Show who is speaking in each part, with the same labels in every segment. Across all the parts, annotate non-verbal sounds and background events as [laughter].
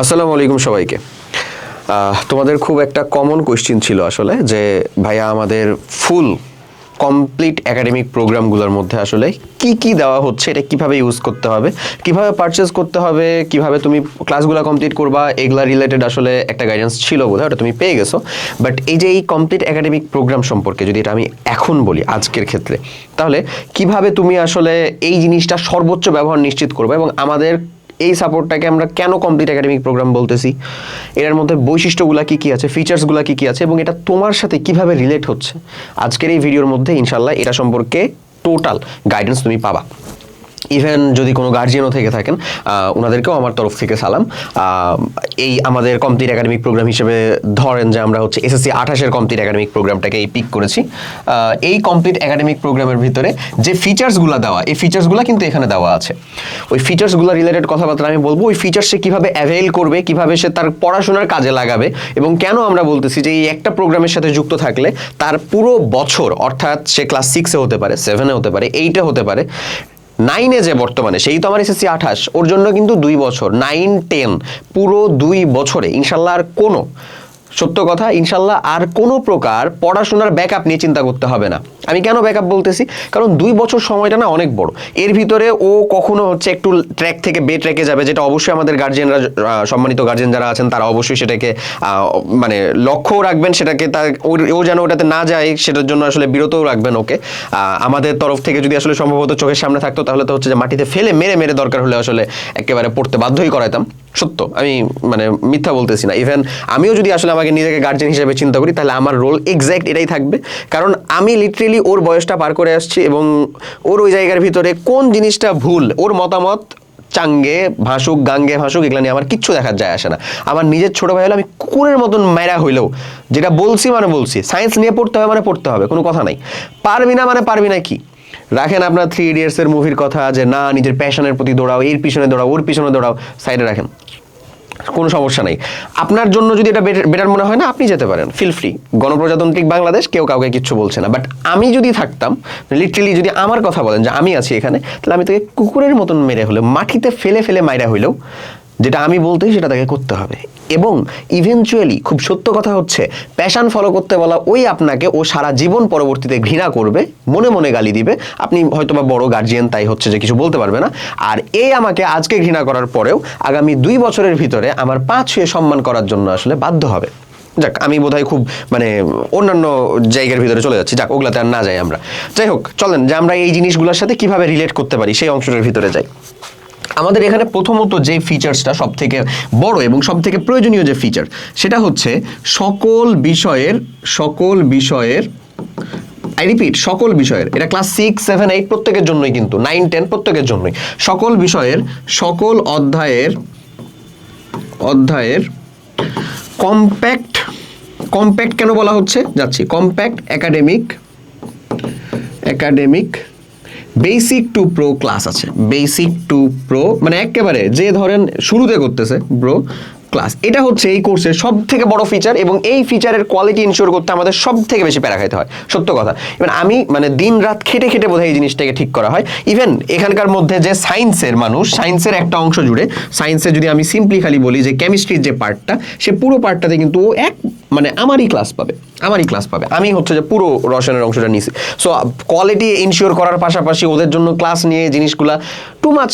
Speaker 1: আসসালামু আলাইকুম সবাইকে। তোমাদের খুব একটা কমন কোয়েশ্চেন ছিল আসলে যে, ভাইয়া আমাদের ফুল কমপ্লিট একাডেমিক প্রোগ্রামগুলোর মধ্যে আসলে কি কি দেওয়া হচ্ছে, এটা কীভাবে ইউজ করতে হবে, কীভাবে পারচেজ করতে হবে, কীভাবে তুমি ক্লাসগুলো কমপ্লিট করবা, এগুলা রিলেটেড আসলে একটা গাইডেন্স ছিল বোধহয়, ওটা তুমি পেয়ে গেছো। বাট এই যে এই কমপ্লিট একাডেমিক প্রোগ্রাম সম্পর্কে যদি এটা আমি এখন বলি আজকের ক্ষেত্রে, তাহলে কীভাবে তুমি আসলে এই জিনিসটা সর্বোচ্চ ব্যবহার নিশ্চিত করবে এবং আমাদের এই সাপোর্টটাকে আমরা কেন কমপ্লিট একাডেমিক প্রোগ্রাম বলতেছি? এর মধ্যে বৈশিষ্ট্যগুলো কী কী আছে ফিচার্সগুলো কী কী আছে, এবং এটা তোমার সাথে কীভাবে রিলেট হচ্ছে? আজকের এই ভিডিওর মধ্যে ইনশাল্লাহ এটা সম্পর্কে টোটাল গাইডেন্স তুমি পাবা। ইভেন যদি কোনো গার্জিয়ানও থেকে থাকেন ওনাদেরকেও আমার তরফ থেকে সালাম। এই আমাদের কমপ্লিট একাডেমিক প্রোগ্রাম হিসেবে ধরেন যে আমরা হচ্ছে এসএসসি আঠাশের কমপ্লিট একাডেমিক প্রোগ্রামটাকে এই পিক করেছি। এই কমপ্লিট একাডেমিক প্রোগ্রামের ভিতরে যে ফিচার্সগুলো দেওয়া, এই ফিচার্সগুলো কিন্তু এখানে দেওয়া আছে। ওই ফিচার্সগুলো রিলেটেড কথাবার্তা আমি বলব, ওই ফিচার্স সে কীভাবে অ্যাভেল করবে, কীভাবে সে তার পড়াশোনার কাজে লাগাবে এবং কেন আমরা বলতেছি যে এই একটা প্রোগ্রামের সাথে যুক্ত থাকলে তার পুরো বছর, অর্থাৎ সে ক্লাস সিক্সে হতে পারে সেভেনে হতে পারে এইটে হতে পারে নাইনে যে বর্তমানে, সেই তো আমার এসএসসি আঠাশ, ওর জন্য কিন্তু দুই বছর নাইন টেন পুরো দুই বছরে, ইনশাল্লাহ আর কোনো, সত্য কথা, ইনশাল্লাহ আর কোনো প্রকার পড়াশোনার ব্যাকআপ নিয়ে চিন্তা করতে হবে না। আমি কেন ব্যাকআপ বলতেছি? কারণ দুই বছর সময়টা না অনেক বড়। এর ভিতরে ও কখনো হচ্ছে একটু ট্র্যাক থেকে বে ট্র্যাকে যাবে, যেটা অবশ্যই আমাদের গার্জিয়ানরা সম্মানিত গার্জিয়ান যারা আছেন, তারা অবশ্যই সেটাকে মানে লক্ষ্যও রাখবেন, সেটাকে তার ও যেন ওটাতে না যায়, সেটার জন্য আসলে বিরতও রাখবেন ওকে। আমাদের তরফ থেকে যদি আসলে সম্ভবত চোখের সামনে থাকতো, তাহলে তো হচ্ছে যে মাটিতে ফেলে মেরে মেরে দরকার হলে আসলে একেবারে পড়তে বাধ্যই করাইতাম। সত্য, আমি মানে মিথ্যা বলতেছি না। ইভেন আমিও যদি আসলে আমাকে নিজেকে গার্জেন হিসেবে চিন্তা করি, তাহলে আমার রোল এক্স্যাক্ট এটাই থাকবে। কারণ আমি লিটারেলি ওর বয়সটা পার করে আসছি এবং ওর ওই জায়গার ভিতরে কোন জিনিসটা ভুল, ওর মতামত চাঙ্গে, ভাসুক, গাঙ্গে, ভাসুক, এগুলো নিয়ে আমার কিচ্ছু দেখার যায় আসে না। আমার নিজের ছোট ভাই হলে আমি কুকুরের মতন মেরা হইলেও, যেটা বলছি মানে বলছি সায়েন্স নিয়ে পড়তে হবে মানে পড়তে হবে, কোনো কথা নাই। পারবি না মানে পারবি না কি? রাখেন আপনার থ্রি ইডিয়টসের মুভির কথা যে, না, নিজের প্যাশনের প্রতি দৌড়াও, এর পিছনে দৌড়াও, ওর পিছনে দৌড়াও। সাইডে রাখেন। কোনো সমস্যা নেই। আপনার জন্য যদি এটা বেটার মনে হয় না, আপনি যেতে পারেন। ফিল ফ্রি গণপ্রজাতান্ত্রিক বাংলাদেশ কেউ কাউকে কিচ্ছু বলছে না। বাট আমি যদি থাকতাম লিটারেলি যদি আমার কথা বলেন যে আমি আছি এখানে, তাহলে আমি তাকে কুকুরের মতন মেরে হলে মাটিতে ফেলে ফেলে মাইরা হইলেও, যেটা আমি বলতেই সেটা তাকে করতে হবে। এবং ইভেনচুয়ালি খুব সত্য কথা হচ্ছে প্যাশন ফলো করতে বলা ওই আপনাকে ও সারা জীবন পরবর্তীতে ঘৃণা করবে, মনে মনে গালি দিবে। আপনি হয়তোবা বড় গার্জিয়ান তাই হচ্ছে যে কিছু বলতে পারবে না। আর এই আমাকে আজকে ঘৃণা করার পরেও আগামী দুই বছরের ভিতরে আমার পা ছুঁয়ে সম্মান করার জন্য আসলে বাধ্য হবে। যাক, আমি বোধহয় খুব মানে অন্যান্য জায়গার ভিতরে চলে যাচ্ছি। যাক, ওগুলাতে আর না যাই আমরা। যাই হোক, চলেন যে আমরা এই জিনিসগুলোর সাথে কীভাবে রিলেট করতে পারি, সেই অংশটার ভিতরে যাই। আমাদের এখানে প্রথমত যে ফিচার্সটা সব থেকে বড় এবং সব থেকে প্রয়োজনীয় যে ফিচার সেটা হচ্ছে সকল বিষয়ের সকল বিষয়ের আই রিপিট সকল বিষয়ের, এটা ক্লাস সিক্স সেভেন এইট প্রত্যেকের জন্যই কিন্তু নাইন টেন প্রত্যেকের জন্যই, সকল বিষয়ের, সকল অধ্যায়ের অধ্যায়ের কম্প্যাক্ট কম্প্যাক্ট কেন বলা হচ্ছে? যাচ্ছি compact academic academic basic to pro class আছে। বেসিক টু প্রো মানে একেবারে যে ধরেন শুরুতে করতেছে ব্রো ক্লাস এটা হচ্ছে এই কোর্সের সব থেকে বড় ফিচার এবং এই ফিচারের কোয়ালিটি ইনশিওর করতে আমাদের সব থেকে বেশি প্যারা খাইতে হয়। সত্য কথা। ইভেন আমি মানে দিন রাত খেটে খেটে বোধহয় এই জিনিসটাকে ঠিক করা হয়। ইভেন এখানকার মধ্যে যে সায়েন্সের মানুষ সায়েন্সের একটা অংশ জুড়ে সায়েন্সে যদি আমি সিম্পলি খালি বলি যে কেমিস্ট্রির যে পার্টটা সে পুরো পার্টটাতে কিন্তু ও এক মানে আমারই ক্লাস পাবে। আমারই ক্লাস পাবে। আমি হচ্ছে যে পুরো রসায়নের অংশটা নিছি। সো কোয়ালিটি ইনশিওর করার পাশাপাশি ওদের জন্য ক্লাস নিয়ে জিনিসগুলা too much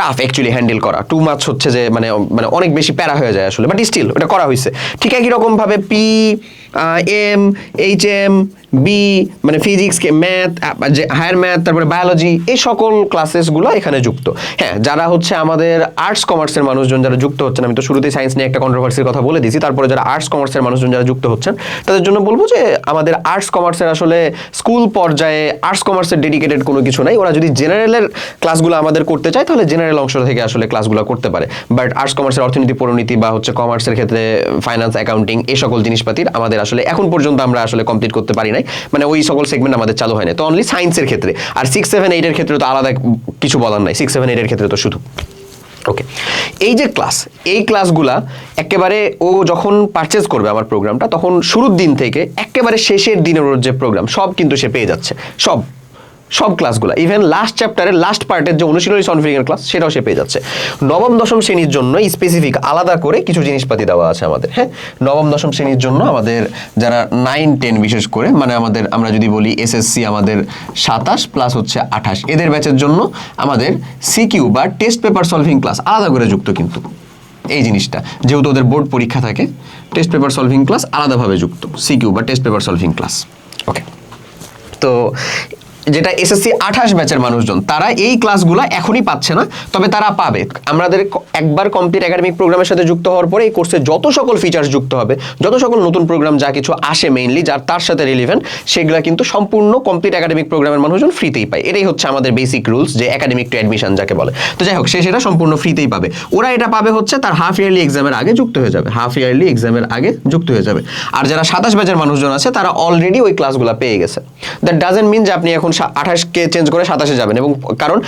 Speaker 1: tough actually handle করা। টু মাছ হচ্ছে যে মানে মানে অনেক বেশি প্যারা হয়ে যায় আসলে। বাট স্টিল ওটা করা হয়েছে ঠিক একই রকমভাবে P M H M B মানে ফিজিক্স ম্যাথ যে হায়ার ম্যাথ তারপরে বায়োলজি এই সকল ক্লাসেসগুলো এখানে যুক্ত। হ্যাঁ যারা হচ্ছে আমাদের আর্টস কমার্সের মানুষজন যারা যুক্ত হচ্ছেন, আমি তো শুরুতেই সায়েন্স নিয়ে একটা কন্ট্রোভার্সির কথা বলে দিয়েছি, তারপরে যারা আর্টস কমার্সের মানুষজন যারা যুক্ত হচ্ছেন, তাদের জন্য বলব যে আমাদের আর্টস কমার্সের আসলে স্কুল পর্যায়ে আর্টস কমার্সের ডেডিকেটেড কোনো কিছু নাই। ওরা যদি জেনারেলের ক্লাসগুলো আমাদের করতে চায়, তাহলে জেনারেল অংশ থেকে আসলে ক্লাসগুলো করতে পারে। বাট আর্টস কমার্সের অর্থনীতি, পরিণতি বা হচ্ছে কমার্সের ক্ষেত্রে ফাইন্যান্স অ্যাকাউন্টিং এই সকল জিনিসপাতির আমাদের আসলে এখন পর্যন্ত আমরা আসলে কমপ্লিট করতে পারি নাই। মানে ওই সকল সেগমেন্ট আমাদের চালু হয় না তো অনলি সায়েন্সের ক্ষেত্রে। আর সিক্স সেভেন এইটের ক্ষেত্রে তো আলাদা কিছু বলার নাই। সিক্স সেভেন এইটের ক্ষেত্রে তো শুধু। ওকে এই যে ক্লাস এই ক্লাসগুলা একেবারে ও যখন পারচেজ করবে আমার প্রোগ্রামটা তখন শুরুর দিন থেকে একেবারে শেষের দিনের ওর যে প্রোগ্রাম সব কিন্তু সে পেয়ে যাচ্ছে। সব। সব ক্লাসগুলো ইভেন লাস্ট চ্যাপ্টারের লাস্ট পার্টের যে অনুশীলনী সলভিংয়ের ক্লাস সেটাও সে পেয়ে যাচ্ছে। নবম, দশম শ্রেণির জন্য স্পেসিফিক আলাদা করে কিছু জিনিসপাতি দেওয়া আছে আমাদের হ্যাঁ? নবম, দশম শ্রেণির জন্য আমাদের যারা নাইন টেন বিশেষ করে মানে আমাদের, আমরা যদি বলি এসএসসি আমাদের সাতাশ প্লাস হচ্ছে আঠাশ, এদের ব্যাচের জন্য আমাদের সিকিউ বা টেস্ট পেপার সলভিং ক্লাস আলাদা করে যুক্ত কিন্তু এই জিনিসটা। যেহেতু ওদের বোর্ড পরীক্ষা থাকে টেস্ট পেপার সলভিং ক্লাস আলাদাভাবে যুক্ত সিকিউ বা test paper solving class okay তো যেটা এসএসসি আঠাশ ব্যাচের মানুষজন, তারা এই ক্লাসগুলো এখনই পাচ্ছে না, তবে তারা পাবে। আমাদের একবার কমপ্লিট একাডেমিক প্রোগ্রামের সাথে যুক্ত হওয়ার পরে এই কোর্সে যত সকল ফিচার্স যুক্ত হবে, যত সকল নতুন প্রোগ্রাম যা কিছু আসে মেইনলি যার তার সাথে রিলিভেন্ট সেগুলো কিন্তু সম্পূর্ণ কমপ্লিট একাডেমিক প্রোগ্রামের মানুষজন ফ্রিতেই পায়। এটাই হচ্ছে আমাদের বেসিক রুলস যে একাডেমিক টু অ্যাডমিশন যাকে বলে। তো যাই হোক, সে সেটা সম্পূর্ণ ফ্রিতেই পাবে। ওরা এটা পাবে হচ্ছে তার হাফ ইয়ারলি এক্সামের আগে যুক্ত হয়ে যাবে। হাফ ইয়ারলি এক্সামের আগে যুক্ত হয়ে যাবে। আর যারা সাতাশ ব্যাচের মানুষজন আছে, তারা অলরেডি ওই ক্লাসগুলো পেয়ে গেছে। দ্যাট ডাজেন্ট মিন যে আপনি এখন আঠাশকে চেঞ্জ করে সাতাশে যাবেন এবং কারণ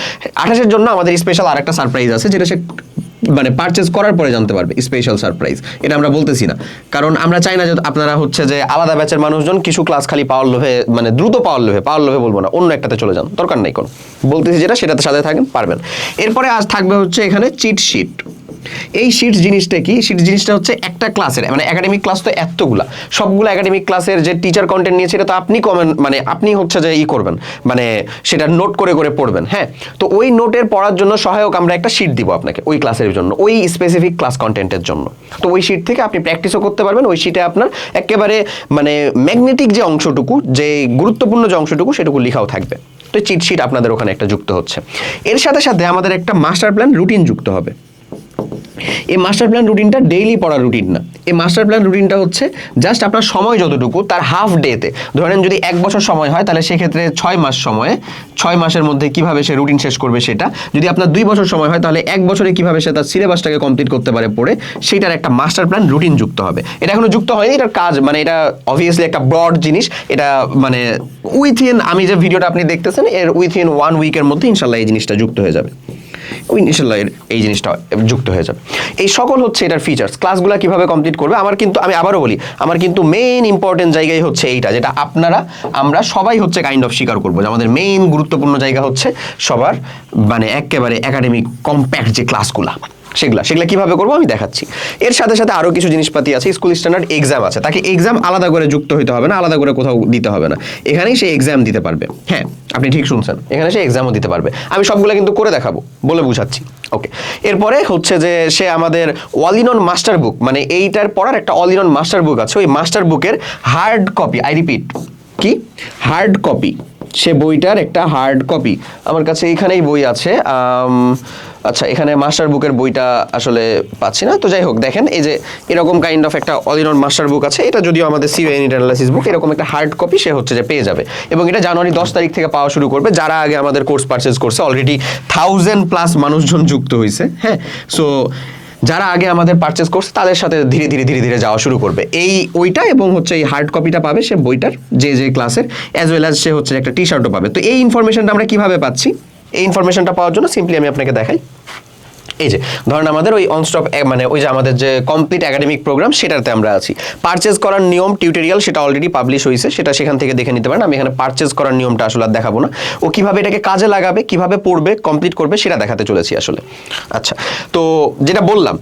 Speaker 1: আঠাশের জন্য আমাদের স্পেশাল আরেকটা সারপ্রাইজ আছে যেটা সে মানে পারচেজ করার পরে জানতে পারবে স্পেশাল সারপ্রাইজ এটা আমরা বলতেছি না। কারণ আমরা চাই না যে আপনারা হচ্ছে যে আলাদা ব্যাচের মানুষজন কিছু ক্লাস খালি পাওয়ার লোভে মানে দ্রুত পাওয়ার লোভে পাওয়ার লোভে বলব না, অন্য একটাতে চলে যান। দরকার নেই কোনো। বলতেছি যেটা, সেটাতে সাথে থাকেন, পারবেন। এরপরে আজ থাকবে হচ্ছে এখানে চিট শিট এই শিটস জিনিসটা কি? শিটস জিনিসটা হচ্ছে একটা ক্লাসের মানে একাডেমিক ক্লাস তো এতগুলা। সবগুলো একাডেমিক ক্লাসের যে টিচার কন্টেন্ট নিয়েছে সেটা তো আপনি কমেন মানে আপনি হচ্ছে যে ই করবেন মানে সেটা নোট করে করে পড়বেন হ্যাঁ? তো ওই নোটের পড়ার জন্য সহায়ক আমরা একটা শিট দিব আপনাকে, ওই ক্লাসের জন্য, ওই স্পেসিফিক ক্লাস কন্টেন্টের জন্য। তো ওই শিট থেকে আপনি প্র্যাকটিসও করতে পারবেন, ওই শিটে আপনার একেবারে মানে ম্যাগনেটিক যে অংশটুকু, যে গুরুত্বপূর্ণ যে অংশটুকু, সেটুকু লেখাও থাকবে। তো চিট শিট আপনাদের ওখানে একটা যুক্ত হচ্ছে। এর সাথে সাথে আমাদের একটা মাস্টার প্ল্যান রুটিন যুক্ত হবে। এই মাস্টার প্ল্যান রুটিনটা ডেইলি পড়ার রুটিন না। এই মাস্টার প্ল্যান রুটিনটা হচ্ছে জাস্ট আপনার সময় যতটুকু তার হাফ ডেতে ধরেন যদি এক বছর সময় হয়, তাহলে সেক্ষেত্রে ছয় মাস সময়ে, ছয় মাসের মধ্যে কীভাবে সে রুটিন শেষ করবে সেটা। যদি আপনার দুই বছর সময় হয়, তাহলে এক বছরে কীভাবে সে তার সিলেবাসটাকে কমপ্লিট করতে পারে পড়ে সেটার একটা মাস্টার প্ল্যান রুটিন যুক্ত হবে। এটা এখনও যুক্ত হয়নি, এটার কাজ মানে এটা অবভিয়াসলি একটা ব্রড জিনিস। এটা মানে উইথিন আমি যে ভিডিওটা আপনি দেখতেছেন, এর উইথিন ওয়ান উইকের মধ্যে ইনশাল্লাহ এই জিনিসটা যুক্ত হয়ে যাবে। ইনশাল্লাহ এই জিনিসটা যুক্ত হয়ে যাবে। এই সকল হচ্ছে এটার ফিচার্স ক্লাসগুলো কীভাবে কমপ্লিট করবে? আমার কিন্তু আমি আবারও বলি, আমার কিন্তু মেইন ইম্পর্টেন্ট জায়গায় হচ্ছে এইটা, যেটা আপনারা আমরা সবাই হচ্ছে কাইন্ড অফ স্বীকার করব। যে আমাদের মেইন গুরুত্বপূর্ণ জায়গা হচ্ছে সবার মানে একেবারে একাডেমিক কম্প্যাক্ট যে ক্লাসগুলা সেগুলা সেগুলা কীভাবে করব আমি দেখাচ্ছি। এর সাথে সাথে আরও কিছু জিনিসপাতি আছে স্কুল স্ট্যান্ডার্ড এক্সাম আছে। তাকে এক্সাম আলাদা করে যুক্ত হইতে হবে না, আলাদা করে কোথাও দিতে হবে না। এখানেই সে এক্সাম দিতে পারবে। হ্যাঁ আপনি ঠিক শুনছেন। এখানে সে এক্সামও দিতে পারবে। আমি সবগুলো কিন্তু করে দেখাবো, বলে বুঝাচ্ছি। ওকে এরপরে হচ্ছে যে সে আমাদের all in one master book মানে এইটার পড়ার একটা all in one master book আছে। ওই মাস্টার বুকের হার্ড কপি আই রিপিট কি? হার্ড কপি সে বইটার একটা হার্ড কপি আমার কাছে এইখানেই বই আছে আচ্ছা এখানে মাস্টার বুকের বইটা আসলে পাচ্ছি না। তো যাই হোক, দেখেন, এই যে এরকম কাইন্ড অফ একটা all in one master book আছে, এটা যদিও আমাদের ইউনিট অ্যানালাইসিস বুক এরকম একটা হার্ড কপি সে হচ্ছে যে পেয়ে যাবে। এবং এটা জানুয়ারি দশ তারিখ থেকে পাওয়া শুরু করবে, যারা আগে আমাদের কোর্স পারচেজ করছে অলরেডি থাউজেন্ড প্লাস মানুষজন যুক্ত হয়েছে হ্যাঁ? সো যারা আগে আমাদের পারচেস করছে, তাদের সাথে ধীরে ধীরে ধীরে ধীরে যাওয়া শুরু করবে। এই ওইটা এবং হচ্ছে এই হার্ড কপিটা পাবে সে বইটার, যে যে ক্লাসের অ্যাজ ওয়েল অ্যাজ সে হচ্ছে একটা টি শার্টও পাবে। তো এই ইনফরমেশনটা আমরা কীভাবে পাচ্ছি? এই ইনফরমেশনটা পাওয়ার জন্য সিম্পলি আমি আপনাকে দেখাই। এই যে, ধরেন আমাদের ওই অনস্টপ মানে ওই যে আমাদের যে কমপ্লিট একাডেমিক প্রোগ্রাম সেটাতে আমরা আছি। পারচেজ করার নিয়ম টিউটোরিয়াল সেটা অলরেডি পাবলিশ হয়েছে সেটা সেখান থেকে দেখে নিতে পারেন। আমি এখানে পারচেজ করার নিয়মটা আসলে আর দেখাবো না। ও কীভাবে এটাকে কাজে লাগাবে, কীভাবে পড়বে কমপ্লিট করবে, সেটা দেখাতে চলেছি আসলে। আচ্ছা তো যেটা বললাম,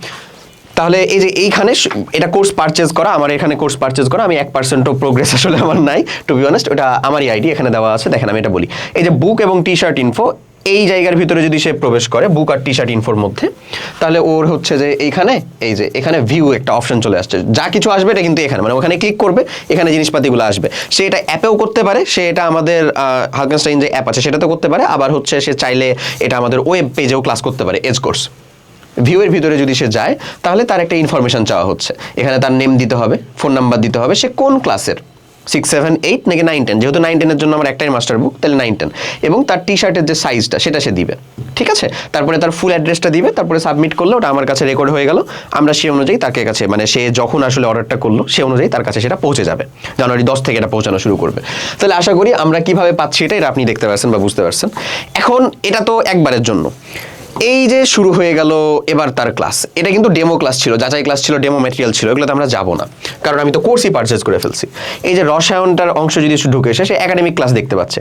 Speaker 1: তাহলে এই যে এইখানে এটা কোর্স পারচেজ করা, আমার এখানে কোর্স পারচেজ করা, আমি এক পার্সেন্টও প্রোগ্রেস আসলে আমার নাই টু বি অনেস্ট ওটা আমারই আইডি এখানে দেওয়া আছে। দেখেন আমি এটা বলি। এই যে বুক এবং টি শার্ট ইনফো এই জায়গার ভিতরে যদি সে প্রবেশ করে বুক আর টি শার্ট ইনফোর মধ্যে, তাহলে ওর হচ্ছে যে এইখানে এই যে এখানে ভিউ একটা অপশন চলে আসছে। যা কিছু আসবে এটা কিন্তু এখানে মানে ওখানে ক্লিক করবে, এখানে জিনিসপাতিগুলো আসবে। সে এটা অ্যাপেও করতে পারে, সে এটা আমাদের হালকেনস্টাইন যে অ্যাপ আছে সেটাতে করতে পারে, আবার হচ্ছে সে চাইলে এটা আমাদের ওয়েব পেজেও ক্লাস করতে পারে এজ কোর্স ভিউয়ের ভিতরে যদি সে যায়, তাহলে তার একটা ইনফরমেশন চাওয়া হচ্ছে। এখানে তার নেম দিতে হবে ফোন নাম্বার দিতে হবে, সে কোন ক্লাসের সিক্স সেভেন এইট নাকি নাইন টেন যেহেতু নাইন টেনের জন্য আমার একটাই মাস্টার বুক তাহলে নাইন টেন এবং তার টি শার্টের যে সাইজটা সেটা সে দিবে। ঠিক আছে? তারপরে তার ফুল অ্যাড্রেসটা দিবে, তারপরে সাবমিট করলে, ওটা আমার কাছে রেকর্ড হয়ে গেল। আমরা সে অনুযায়ী তাকে কাছে মানে সে যখন আসলে অর্ডারটা করল, সে অনুযায়ী তার কাছে সেটা পৌঁছে যাবে। জানুয়ারি দশ থেকে এটা পৌঁছানো শুরু করবে। তাহলে আশা করি আমরা কীভাবে পাচ্ছি এটা এটা আপনি দেখতে পাচ্ছেন বা বুঝতে পারছেন। এখন এটা তো একবারের জন্য। এই যে শুরু হয়ে গেল এবার তার ক্লাস এটা কিন্তু ডেমো ক্লাস ছিল, যাচাই ক্লাস ছিল ডেমো ম্যাটেরিয়াল ছিল, এগুলোতে আমরা যাব না। কারণ আমি তো কোর্সই পারচেজ করে ফেলছি। এই যে রসায়নটার অংশ যদি ঢুকে এসে, সে একাডেমিক ক্লাস দেখতে পাচ্ছে।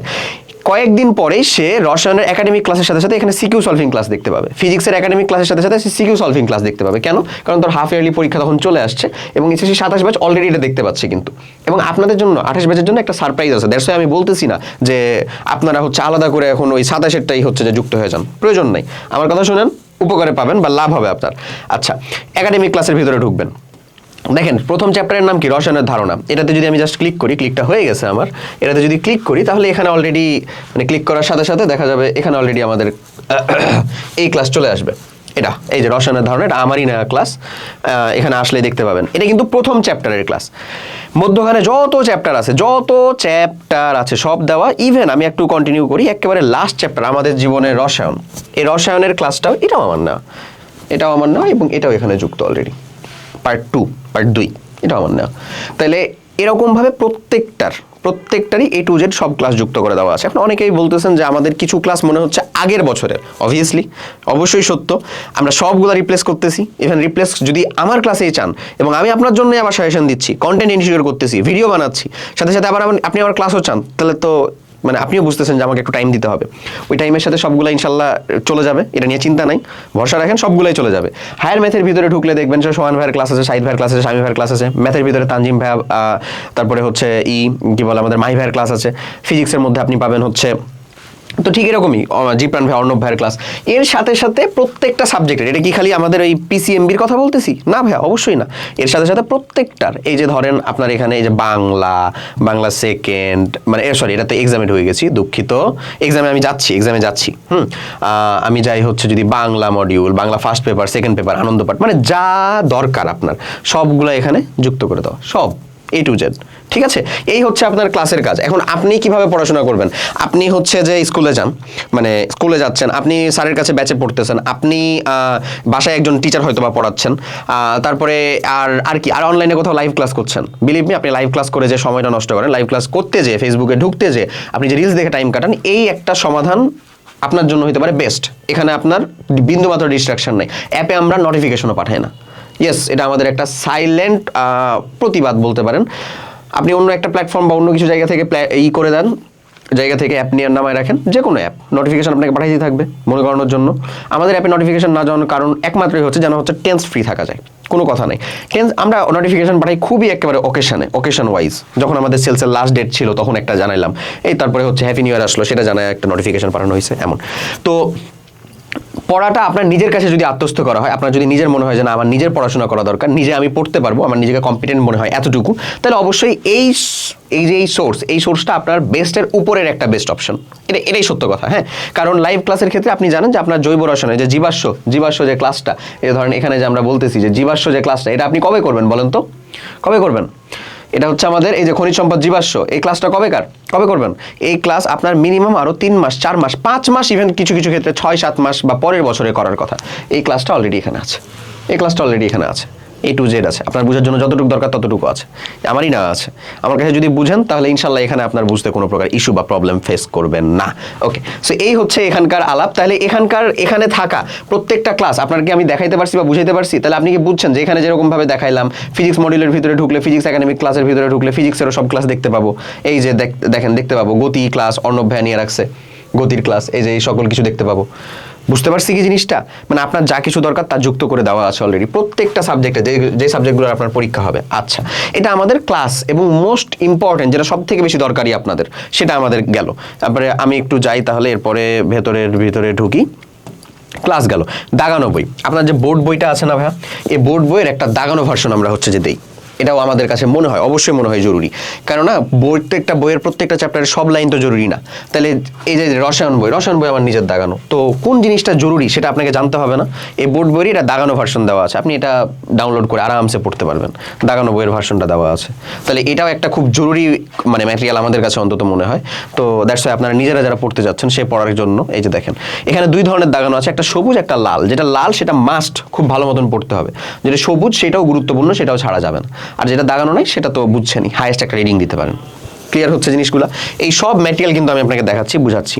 Speaker 1: কয়েকদিন পরেই সে রসায়নের একাডেমিক ক্লাসের সাথে সাথে এখানে সিকিউ সলভিং ক্লাস দেখতে পাবে। ফিজিক্সের একাডেমিক ক্লাসের সাথে সাথে সে সিকিউ সলভিং ক্লাস দেখতে পাবে। কেন? কারণ তোর হাফ ইয়ারলি পরীক্ষা তখন চলে আসছে এবং এসএসসি সাতাশ ব্যাচ অলরেডি এটা দেখতে পাচ্ছে কিন্তু। এবং আপনাদের জন্য আঠাশ ব্যাচের জন্য একটা সারপ্রাইজ আছে। দ্যাটস আমি বলতেছি না যে আপনারা হচ্ছে আলাদা করে এখন ওই সাতাশেরটাই হচ্ছে যে যুক্ত হয়ে যান। প্রয়োজন নেই। আমার কথা শুনেন, উপকারে পাবেন বা লাভ হবে আপনার। আচ্ছা একাডেমিক ক্লাসের ভিতরে ঢুকবেন। দেখেন, প্রথম চ্যাপ্টারের নাম কি? রসায়নের ধারণা। এটাতে যদি আমি জাস্ট ক্লিক করি ক্লিকটা হয়ে গেছে আমার। এটাতে যদি ক্লিক করি, তাহলে এখানে অলরেডি মানে ক্লিক করার সাথে সাথে দেখা যাবে এখানে অলরেডি আমাদের [coughs] এই ক্লাস চলে আসবে। এটা, এই যে রসায়নের ধারণা, এটা আমারই নেওয়া ক্লাস এখানে আসলে দেখতে পাবেন। এটা কিন্তু প্রথম চ্যাপ্টারের ক্লাস মধ্যখানে যত চ্যাপ্টার আছে, যত চ্যাপ্টার আছে, সব দেওয়া ইভেন আমি একটু কন্টিনিউ করি, একেবারে লাস্ট চ্যাপ্টার আমাদের জীবনের রসায়ন। এই রসায়নের ক্লাসটাও এটাও আমার না এটাও আমার না এবং এটাও এখানে যুক্ত অলরেডি পার্ট টু পার্ট দুই, এটা আমার নেওয়া। তাহলে এরকমভাবে প্রত্যেকটার, প্রত্যেকটারই এ টু জেড সব ক্লাস যুক্ত করে দেওয়া আছে। এখন অনেকেই বলতেছেন যে আমাদের কিছু ক্লাস মনে হচ্ছে আগের বছরের অবভিয়াসলি অবশ্যই সত্য। আমরা সবগুলো রিপ্লেস করতেছি। ইভেন রিপ্লেস যদি আমার ক্লাসেই চান, এবং আমি আপনার জন্য আবার সাজেশন দিচ্ছি কন্টেন্ট ইনশিওর করতেছি ভিডিও বানাচ্ছি, সাথে সাথে আবার আপনি আমার ক্লাসও চান, তাহলে তো মানে আপনিও বুঝতেছেন যে আমাকে একটু টাইম দিতে হবে। ওই টাইমের সাথে সবগুলো ইনশাল্লাহ চলে যাবে, এটা নিয়ে চিন্তা নাই। ভরসা রাখেন, সবগুলোই চলে যাবে। হায়ার ম্যাথের ভিতরে ঢুকলে দেখবেন যে সোহান ভাইয়ের ক্লাস আছে সাইদ ভাইয়ের ক্লাস আছে স্বামী ভাইয়ের ক্লাস আছে। ম্যাথের ভিতরে তানজিম ভাইয়া তারপরে হচ্ছে ই, কি বলে আমাদের মাই ভাইয়ের ক্লাস আছে। ফিজিক্সের মধ্যে আপনি পাবেন হচ্ছে তো ঠিক এরকমই জিপ্রান ভাই, অর্ণব ভাইয়ের ক্লাস এর সাথে সাথে প্রত্যেকটা সাবজেক্টের এটা কি খালি আমাদের ওই পিসিএমবির কথা বলতেছি? না ভাইয়া, অবশ্যই না। এর সাথে সাথে প্রত্যেকটার, এই যে ধরেন আপনার এখানে এই যে বাংলা বাংলা সেকেন্ড মানে সরি এটাতে এক্সামে হয়ে গেছি, দুঃখিত। এক্সামে আমি যাচ্ছি এক্সামে যাচ্ছি, হুম? আমি যাই হচ্ছে যদি Bangla module Bangla first paper second paper Ananda Path মানে যা দরকার আপনার, সবগুলো এখানে যুক্ত করে দেওয়া সব এ টু জেড ঠিক আছে? এই হচ্ছে আপনার ক্লাসের কাজ। এখন আপনি কীভাবে পড়াশোনা করবেন? আপনি হচ্ছে যে স্কুলে যান মানে স্কুলে যাচ্ছেন, আপনি স্যারের কাছে ব্যাচে পড়তেছেন, আপনি বাসায় একজন টিচার হয়তো বা পড়াচ্ছেন তারপরে আর আর কি, আর অনলাইনে কোথাও লাইভ ক্লাস করছেন। বিলিভ মি আপনি লাইভ ক্লাস করে যে সময়টা নষ্ট করেন লাইভ ক্লাস করতে যে ফেসবুকে ঢুকতে যে আপনি যে রিলস দেখে টাইম কাটান, এই একটা সমাধান আপনার জন্য হতে পারে বেস্ট এখানে আপনার বিন্দুমাত্র ডিস্ট্রাকশন নেই। অ্যাপে আমরা নোটিফিকেশনও পাঠাই না। ইয়েস এটা আমাদের একটা সাইলেন্ট প্রতিবাদ বলতে পারেন। আপনি অন্য একটা প্ল্যাটফর্ম বা অন্য কিছু জায়গা থেকে ই করে দেন, জায়গা থেকে অ্যাপ নিয়ে নামায় রাখেন যে কোনো অ্যাপ নোটিফিকেশন আপনাকে পাঠাইতে থাকবে মনে করানোর জন্য। আমাদের অ্যাপে নোটিফিকেশন না যাওয়ার কারণ একমাত্রই হচ্ছে যেন হচ্ছে টেন্স ফ্রি থাকা যায়, কোনো কথা নেই। টেন্স আমরা নোটিফিকেশন পাঠাই খুবই একেবারে ওকেশনে ওকেশন ওয়াইজ যখন আমাদের সেলসের লাস্ট ডেট ছিল, তখন একটা জানাইলাম। এই তারপরে হচ্ছে হ্যাপি নিউ ইয়ার আসলো, সেটা জানায় একটা নোটিফিকেশন পাঠানো হয়েছে, এমন। তো পড়াটা আপনার নিজের কাছে যদি আত্মস্থ করা হয়, আপনার যদি নিজের মনে হয় যে না, আমার নিজের পড়াশোনা করা দরকার, নিজে আমি পড়তে পারব, আমার নিজেকে কম্পিটেন্ট মনে হয় এতটুকু, তাহলে অবশ্যই এই এই যে এই সোর্স এই সোর্সটা আপনার বেস্টের উপরের একটা বেস্ট অপশন এটা, এটাই সত্য কথা হ্যাঁ? কারণ লাইভ ক্লাসের ক্ষেত্রে আপনি জানেন যে আপনার জৈব রসায়নে যে জীবাশ্ম জীবাশ্ম যে ক্লাসটা এই ধরেন এখানে যে আমরা বলতেছি যে জীবাশ্ম যে ক্লাসটা এটা আপনি কবে করবেন বলেন তো? কবে করবেন? এটা হচ্ছে আমাদের এই যে খনিজ সম্পদ জীবাশ্ম। এই ক্লাসটা কবেকার? কবে করবেন? এই ক্লাস আপনার মিনিমাম আরও তিন মাস, চার মাস, পাঁচ মাস ইভেন কিছু কিছু ক্ষেত্রে ছয়, সাত মাস বা পরের বছরে করার কথা। এই ক্লাসটা অলরেডি এখানে আছে। এই ক্লাসটা অলরেডি এখানে আছে। এ টু জেড আছে। আপনার বোঝার জন্য যতটুকু দরকার ততটুকু আছে। আমারই না আছে। আমার কাছে যদি বুঝেন, তাহলে ইনশাল্লাহ এখানে আপনার বুঝতে কোনো প্রকার ইস্যু বা প্রবলেম ফেস করবেন না। ওকে সো এই হচ্ছে এখানকার আলাপ। তাহলে এখানকার, এখানে থাকা প্রত্যেকটা ক্লাস আপনাকে আমি দেখাইতে পারছি বা বুঝাইতে পারছি? তাহলে আপনি কি বুঝছেন যে এখানে যেরকমভাবে দেখাইলাম ফিজিক্স মডিউলের ভিতরে ঢুকলে ফিজিক্স একাডেমিক ক্লাসের ভিতরে ঢুকলে ফিজিক্সেরও সব ক্লাস দেখতে পাবো। এই যে দেখেন, দেখতে পাবো, গতি ক্লাস অর্ণব ভাইয়া নিয়ে রাখছে, গতির ক্লাস এই যে এই সকল কিছু দেখতে পাবো। বুঝতে পারছি কি জিনিসটা? মানে আপনার যা কিছু দরকার তা যুক্ত করে দেওয়া আছে অলরেডি প্রত্যেকটা সাবজেক্টে যে যে সাবজেক্টগুলো আপনার পরীক্ষা হবে। আচ্ছা এটা আমাদের ক্লাস এবং মোস্ট ইম্পর্টেন্ট যেটা সব থেকে বেশি দরকারি আপনাদের, সেটা আমাদের গেল। তারপরে আমি একটু যাই তাহলে, এরপরে ভেতরের, ভিতরে ঢুকি। ক্লাস গেল। দাগানো বই। আপনার যে বোর্ড বইটা আছে না ভাইয়া, এই বোর্ড বইয়ের একটা দাগানো ভার্সন আমরা হচ্ছে যে দেই। এটাও আমাদের কাছে মনে হয়, অবশ্যই মনে হয় জরুরি। কেননা প্রত্যেকটা বইয়ের প্রত্যেকটা চ্যাপ্টারের সব লাইন তো জরুরি না। তাহলে এই যে রসায়ন বই রসায়ন বই আমার নিজের দাগানো। তো কোন জিনিসটা জরুরি সেটা আপনাকে জানতে হবে না। এই বোর্ড বইয়ের এটা দাগানো ভার্সন দেওয়া আছে। আপনি এটা ডাউনলোড করে আরামসে পড়তে পারবেন। দাগানো বইয়ের ভার্সনটা দেওয়া আছে। তাহলে এটাও একটা খুব জরুরি মানে ম্যাটেরিয়াল আমাদের কাছে অন্তত মনে হয়। তো দ্যাটস ওয়াই আপনারা নিজেরা যারা পড়তে যাচ্ছেন, সে পড়ার জন্য, এই যে দেখেন। এখানে দুই ধরনের দাগানো আছে। একটা সবুজ, একটা লাল। যেটা লাল, সেটা মাস্ট খুব ভালো মতন পড়তে হবে। যেটা সবুজ, সেটাও গুরুত্বপূর্ণ, সেটাও ছাড়া যাবে না। আর যেটা দাগানো নাই, সেটা তো বুঝছেনই হাইয়েস্ট একটা রিডিং দিতে পারেন। ক্লিয়ার হচ্ছে জিনিসগুলো? এই সব ম্যাটেরিয়াল কিন্তু আমি আপনাকে দেখাচ্ছি, বুঝাচ্ছি।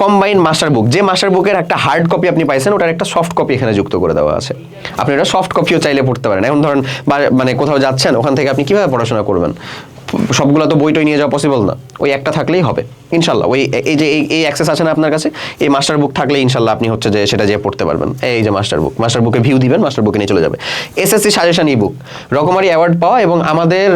Speaker 1: কম্বাইন মাস্টার বুক যে মাস্টার বুকের একটা হার্ড কপি আপনি পাইছেন, ওটার একটা সফট কপি এখানে যুক্ত করে দেওয়া আছে। আপনি এটা সফট কপিও চাইলে পড়তে পারেন। এখন ধরেন মানে কোথাও যাচ্ছেন, ওখান থেকে আপনি কীভাবে পড়াশোনা করবেন? সবগুলো তো বই টই নিয়ে যাওয়া পসিবল না। ওই একটা থাকলেই হবে, ইনশাল্লাহ। ওই এই যে এই অ্যাক্সেস আছে না আপনার কাছে, এই মাস্টার বুক থাকলে ইনশাল্লাহ আপনি হচ্ছে যে সেটা যে পড়তে পারবেন। এই যে মাস্টার বুক মাস্টার বুকে ভিউ দিবেন মাস্টার বুকে নিয়ে চলে যাবে। এসএসসি সাজেশন ই বুক রকমারি অ্যাওয়ার্ড পাওয়া এবং আমাদের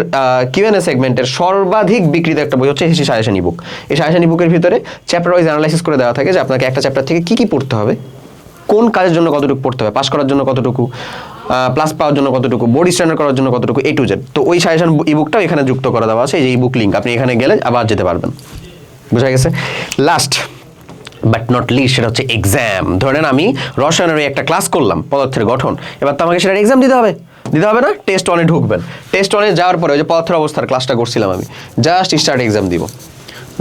Speaker 1: কিউএনএ সেগমেন্টের সর্বাধিক বিক্রিত একটা বই হচ্ছে এসএসসি সাজেশন ই বুক এই সাজেশন ই বুকের ভিতরে চ্যাপ্টার ওয়াইজ অ্যানালাইসিস করে দেওয়া থাকে যে আপনাকে একটা চ্যাপ্টার থেকে কী কী পড়তে হবে, কোন কাজের জন্য কতটুকু পড়তে হবে পাস করার জন্য কতটুকু প্লাস পাওয়ার জন্য কতটুকু বোর্ড স্ট্যান্ডার্ড করার জন্য কতটুকু এ টু জেড তো ওই সাজেশন ইবুকটাও এখানে যুক্ত করা দেওয়া আছে, এই যে ইবুক লিঙ্ক আপনি এখানে গেলে আবার যেতে পারবেন। বুঝা গেছে? লাস্ট বাট নট লিস্ট সেটা হচ্ছে এক্সাম ধরেন আমি রসায়নের একটা ক্লাস করলাম, পদার্থের গঠন। এবার তো আমাকে সেটার এক্সাম দিতে হবে। দিতে হবে না টেস্ট ওয়ানে ঢুকবেন। টেস্ট ওয়ানে যাওয়ার পরে ওই যে পদার্থের অবস্থার ক্লাসটা করছিলাম আমি। জাস্ট স্টার্ট এক্সাম দিব।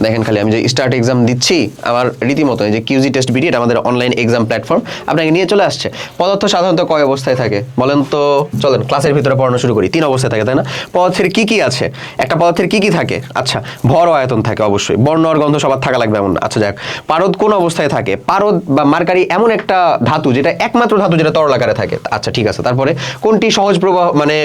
Speaker 1: দেখেন খালি, আমি যে স্টার্ট এক্সাম দিচ্ছি, আমার রীতিমতো যে কিউজি টেস্ট বিডি আমাদের অনলাইন এক্সাম প্ল্যাটফর্ম আপনাকে নিয়ে চলে আসছে। পদার্থ সাধারণত কয় অবস্থায় থাকে? বলেন তো, চলেন ক্লাসের ভিতরে পড়ানো শুরু করি। তিন অবস্থায় থাকে, তাই না? পদার্থের কি কি আছে? একটা পদার্থের কি কি থাকে? আচ্ছা ভর আয়তন থাকে, অবশ্যই। বর্ণ আর গন্ধ সবার থাকা লাগবে এমন আচ্ছা যাক, পারদ কোন অবস্থায় থাকে? পারদ বা মার্কারি এমন একটা ধাতু, যেটা একমাত্র ধাতু, যেটা তরল আকারে থাকে। আচ্ছা ঠিক আছে, তারপরে কোনটি সহজ প্রবাহ মানে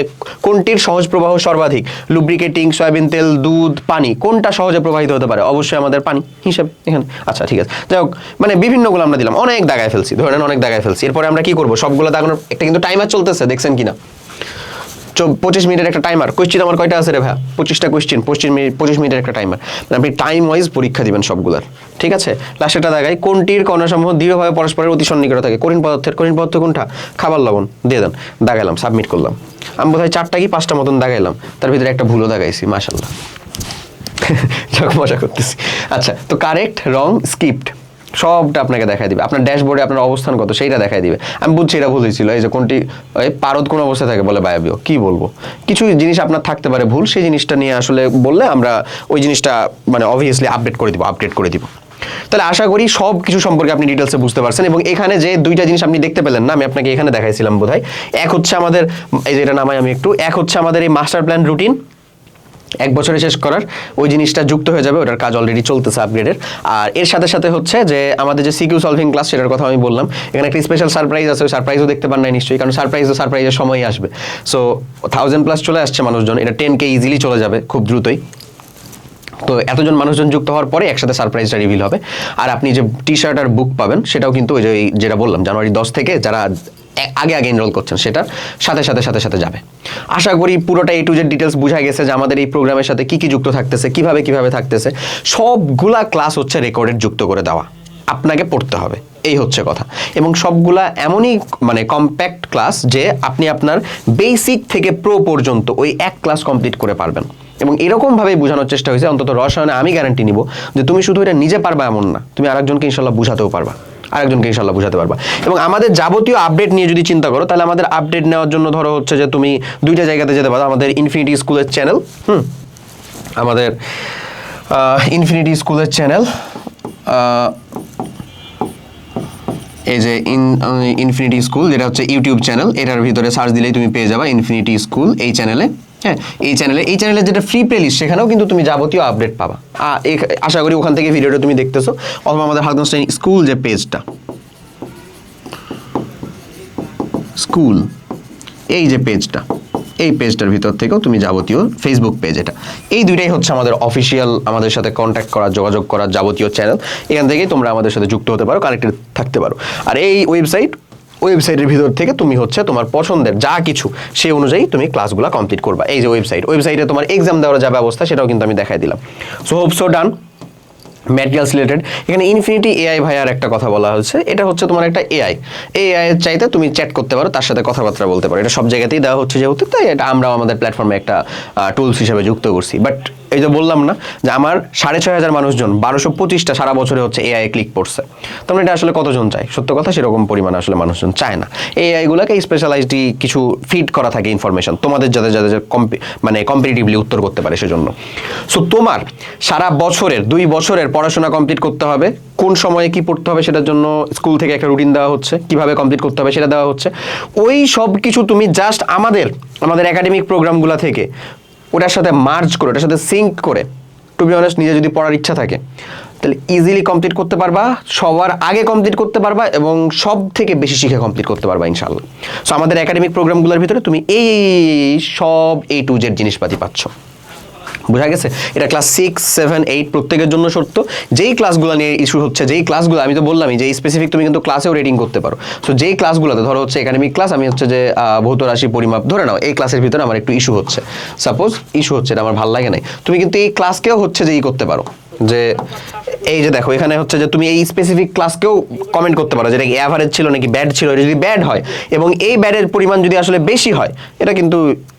Speaker 1: কোনটির সহজ প্রবাহ সর্বাধিক? লুব্রিকেটিং সয়াবিন তেল, দুধ, পানি, কোনটা সহজে প্রবাহিত হতে পারে? অবশ্যই আমাদের পানি হিসাবে এখানে। আচ্ছা ঠিক আছে। যাই হোক মানে বিভিন্নগুলো আমরা দিলাম। অনেক দাগায় ফেলছি ধরেন অনেক দাগায় ফেলছি। এরপরে আমরা কি করব? সবগুলো দাগানোর একটা কিন্তু টাইমার চলতেছে, দেখছেন কিনা? পঁচিশ মিনিটের একটা টাইমার কোয়েশ্চেন আমার কয়টা আছে রে ভাই পঁচিশটা কোয়েশ্চেন পঁচিশ মিনিট পঁচিশ মিনিটের একটা টাইমার আপনি টাইম ওয়াইজ পরীক্ষা দিবেন সবগুলার। ঠিক আছে? লাস্টেটা দেখাই কোনটির কণাসমূহ দৃঢ়ভাবে পরস্পরের অতি সন্নিকট থাকে? কঠিন পদার্থের, কঠিন পদার্থ কোনটা? খাবার লবণ। দিয়ে দেন। দাগাইলাম সাবমিট করলাম। আমি বোধহয় চারটা কি পাঁচটা মতন দাগাইলাম। তার ভিতরে একটা ভুলও দাগাইছি মাশাল্লাহ [laughs] যাক মজা করতেছি। আচ্ছা তো কারেক্ট রং স্কিপ্ট সবটা আপনাকে দেখাই দিবে। আপনার ড্যাশবোর্ডে আপনার অবস্থান কত, সেইটা দেখাই দিবে। আমি বুঝছি এটা ভুল হয়েছিল এই যে কোনটি, এই পারদ কোন অবস্থায় থাকে বলে বায়াবিও কি বলব? কিছু জিনিস আপনার থাকতে পারে ভুল, সেই জিনিসটা নিয়ে আসলে বললে আমরা ওই জিনিসটা মানে অবভিয়াসলি আপডেট করে দিব আপডেট করে দিব। তাহলে আশা করি সব কিছু সম্পর্কে আপনি ডিটেলসে বুঝতে পারছেন এবং এখানে যে দুইটা জিনিস আপনি দেখতে পেলেন না, আমি আপনাকে এখানে দেখাইছিলাম বোধহয়। এক হচ্ছে আমাদের, এই যে এটা নামাই আমি একটু, এক হচ্ছে আমাদের এই মাস্টার প্ল্যান রুটিন এক বছরে শেষ করার ওই জিনিসটা যুক্ত হয়ে যাবে, ওটার কাজ অলরেডি চলতেছে আপগ্রেডের আর এর সাথে সাথে হচ্ছে যে, আমাদের যে সিকিউ সলভিং ক্লাস সেটার কথা আমি বললাম, এখানে একটা স্পেশাল সারপ্রাইজ আছে, ওই সারপ্রাইজও দেখতে পান নাই নিশ্চয়ই, কারণ সারপ্রাইজ সারপ্রাইজের সময়ই আসবে। সো থাউজেন্ড প্লাস চলে আসছে মানুষজন, এটা টেন কে ইজিলি চলে যাবে খুব দ্রুতই। তো এতজন মানুষজন যুক্ত হওয়ার পরে একসাথে সারপ্রাইজটা রিভিল হবে। আর আপনি যে টি শার্ট আর বুক পাবেন, সেটাও কিন্তু ওই যে যেটা বললাম, জানুয়ারি দশ থেকে যারা আগে আগে এনরোল করছেন, সেটার সাথে সাথে সাথে সাথে যাবে। আশা করি পুরোটা এ টু জেড ডিটেলস বোঝা গেছে যে আমাদের এই প্রোগ্রামের সাথে কি কি যুক্ত থাকতেছে, কীভাবে কীভাবে থাকতেছে। সবগুলা ক্লাস হচ্ছে রেকর্ডেড যুক্ত করে দেওয়া। আপনাকে পড়তে হবে। এই হচ্ছে কথা। এবং সবগুলা এমনই মানে কম্প্যাক্ট ক্লাস যে আপনি আপনার বেসিক থেকে প্রো পর্যন্ত ওই এক ক্লাস কমপ্লিট করে পারবেন। এবং এরকমভাবে বোঝানোর চেষ্টা হয়েছে। অন্তত রসায়নে আমি গ্যারান্টি নিব যে তুমি শুধু এটা নিজে পারবা এমন না, তুমি আরেকজনকে ইনশাল্লাহ বুঝাতেও পারবা। আরেকজনকে ইনশাল্লাহ বুঝাতে পারবা। এবং আমাদের যাবতীয় আপডেট নিয়ে যদি চিন্তা করো, তাহলে আমাদের আপডেট নেওয়ার জন্য ধরো হচ্ছে যে তুমি দুইটা জায়গাতে যেতে পারো, আমাদের ইনফিনিটি স্কুলের চ্যানেল হুম? আমাদের ইনফিনিটি স্কুলের চ্যানেল এই যে ইন ইনফিনিটি স্কুল যেটা হচ্ছে ইউটিউব চ্যানেল এটার ভিতরে সার্চ দিলেই তুমি পেয়ে যাবা ইনফিনিটি স্কুল এই চ্যানেলে হ্যাঁ এই চ্যানেলে এই চ্যানেলে যেটা ফ্রি প্লে লিস্ট সেখানেও কিন্তু তুমি যাবতীয় আপডেট পাবা। আশা করি ওখান থেকে ভিডিওটা তুমি দেখতেছো। অথবা আমাদের হালকনস্টাইন স্কুল যে পেজটা স্কুল এই যে পেজটা এই পেজটার ভিতর থেকেও তুমি যাবতীয় ফেসবুক পেজ এটা। এই দুইটাই হচ্ছে আমাদের অফিসিয়াল আমাদের সাথে কন্ট্যাক্ট করার যোগাযোগ করার যাবতীয় চ্যানেল এখান থেকেই তোমরা আমাদের সাথে যুক্ত হতে পারো কানেক্টেড থাকতে পারো। আর এই ওয়েবসাইট ওয়েবসাইটের ভিতর থেকে তুমি হচ্ছে তোমার পছন্দের যা কিছু, সেই অনুযায়ী তুমি ক্লাসগুলো কমপ্লিট করবা। এই যে ওয়েবসাইট ওয়েবসাইটে তোমার এক্সাম দেওয়ার যা ব্যবস্থা, সেটাও কিন্তু আমি দেখাই দিলাম। So hope so done materials related এখানে ইনফিনিটি এআই ভাইয়ার একটা কথা বলা হচ্ছে এটা হচ্ছে তোমার একটা এআই এআই এর চাইতে তুমি চ্যাট করতে পারো, তার সাথে কথাবার্তা বলতে পারো। এটা সব জায়গাতেই দেওয়া হচ্ছে যেহেতু, তাই এটা আমরাও আমাদের প্ল্যাটফর্মে একটা টুলস হিসেবে যুক্ত করছি। বাট এই যে বললাম না যে আমার সাড়ে ছয় হাজার মানুষজন, বারোশো পঁচিশটা সারা বছরে হচ্ছে এআই ক্লিক পড়ছে তোমরা এটা আসলে কতজন চাই? সত্য কথা, সেরকম পরিমাণে আসলে মানুষজন চায় না। এআইগুলোকে স্পেশালাইজডি কিছু ফিড করা থাকে ইনফরমেশন তোমাদের যাদের যাতে মানে কম্পিটিটিভলি উত্তর করতে পারে সেজন্য। সো তোমার সারা বছরের, দুই বছরের পড়াশোনা কমপ্লিট করতে হবে। কোন সময়ে কি পড়তে হবে সেটার জন্য স্কুল থেকে একটা রুটিন দেওয়া হচ্ছে। কীভাবে কমপ্লিট করতে হবে সেটা দেওয়া হচ্ছে। ওই সব কিছু তুমি জাস্ট আমাদের আমাদের একাডেমিক প্রোগ্রামগুলো থেকে ওটার সাথে মার্জ করে, ওটার সাথে সিঙ্ক করে টু বি অনেস্ট নিজে যদি পড়ার ইচ্ছা থাকে, তাহলে ইজিলি কমপ্লিট করতে পারবা, সবার আগে কমপ্লিট করতে পারবা এবং সব থেকে বেশি শিখে কমপ্লিট করতে পারবা ইনশাল্লাহ সো আমাদের একাডেমিক প্রোগ্রামগুলোর ভিতরে তুমি এই সব এ টু জেড জিনিসপাতি পাচ্ছ। বোঝা গেছে? এটা ক্লাস সিক্স সেভেন এইট প্রত্যেকের জন্য সত্য। যেই ক্লাসগুলো নিয়ে ইস্যু হচ্ছে, যেই ক্লাসগুলো আমি তো বললামই যে স্পেসিফিক তুমি কিন্তু ক্লাসেও রেডিং করতে পারো। সো যেই ক্লাসগুলোতে ধরো হচ্ছে একাডেমিক ক্লাস আমি হচ্ছে যে ভৌত রাশি পরিমাপ, ধরে নাও, এই ক্লাসের ভিতরে আমার একটু ইস্যু হচ্ছে। সাপোজ ইস্যু হচ্ছে, এটা আমার ভালো লাগে নাই। তুমি কিন্তু এই ক্লাসকেও হচ্ছে যে ই করতে পারো। যে এই যে দেখো, এখানে হচ্ছে যে তুমি এই স্পেসিফিক ক্লাসকেও কমেন্ট করতে পারো, যেটা কি অ্যাভারেজ ছিল নাকি ব্যাড ছিল, এটা যদি ব্যাড হয়, এবং এই ব্যাডের পরিমাণ যদি আসলে বেশি হয়, এটা কিন্তু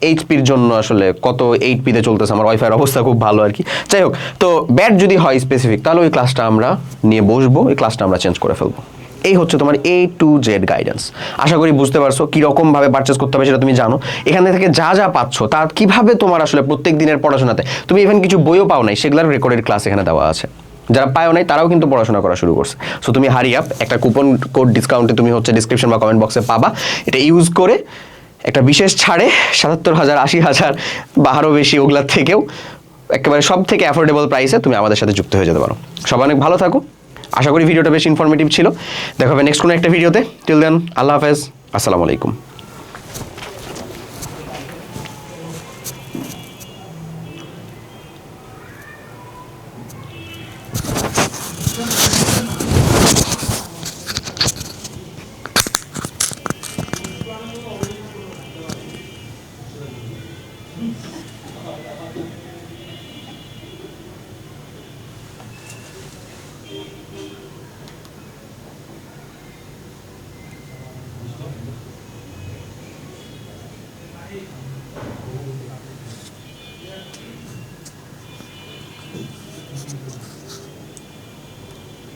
Speaker 1: এইচপির জন্য আসলে কত এইট পিতে চলতেছে, আমার ওয়াইফাইয়ের অবস্থা খুব ভালো আর কি। যাই হোক, তো ব্যাড যদি হয় স্পেসিফিক তাহলে ওই ক্লাসটা আমরা নিয়ে বসবো, ওই ক্লাসটা আমরা চেঞ্জ করে ফেলব। এই হচ্ছে তোমার এ টু জেড গাইডেন্স আশা করি বুঝতে পারছ কীরকম ভাবে পারচেস করতে হবে সেটা তুমি জানো। এখান থেকে যা যা পাচ্ছ, তা কীভাবে তোমার আসলে প্রত্যেক দিনের পড়াশোনাতে, তুমি ইভেন কিছু বইও পাও নাই, সেগুলোর রেকর্ডেড ক্লাস এখানে দেওয়া আছে। যারা পায়ও নাই, তারাও কিন্তু পড়াশোনা করা শুরু করছে। সো তুমি হারি আপ একটা কুপন কোড ডিসকাউন্টে তুমি হচ্ছে ডিসক্রিপশন বা কমেন্ট বক্সে পাবা। এটা ইউজ করে একটা বিশেষ ছাড়ে সাতাত্তর হাজার, আশি হাজার বা বেশি ওগুলার থেকেও একেবারে সব থেকে অ্যাফোর্ডেবল প্রাইসে তুমি আমাদের সাথে যুক্ত হয়ে যেতে পারো। সবাই অনেক ভালো থাকো। আশা করি ভিডিওটা বেশ ইনফরমেটিভ ছিল। দেখা হবে নেক্সট কোনো একটা ভিডিওতে টিল দেন আল্লাহ হাফেজ। আসসালামু আলাইকুম।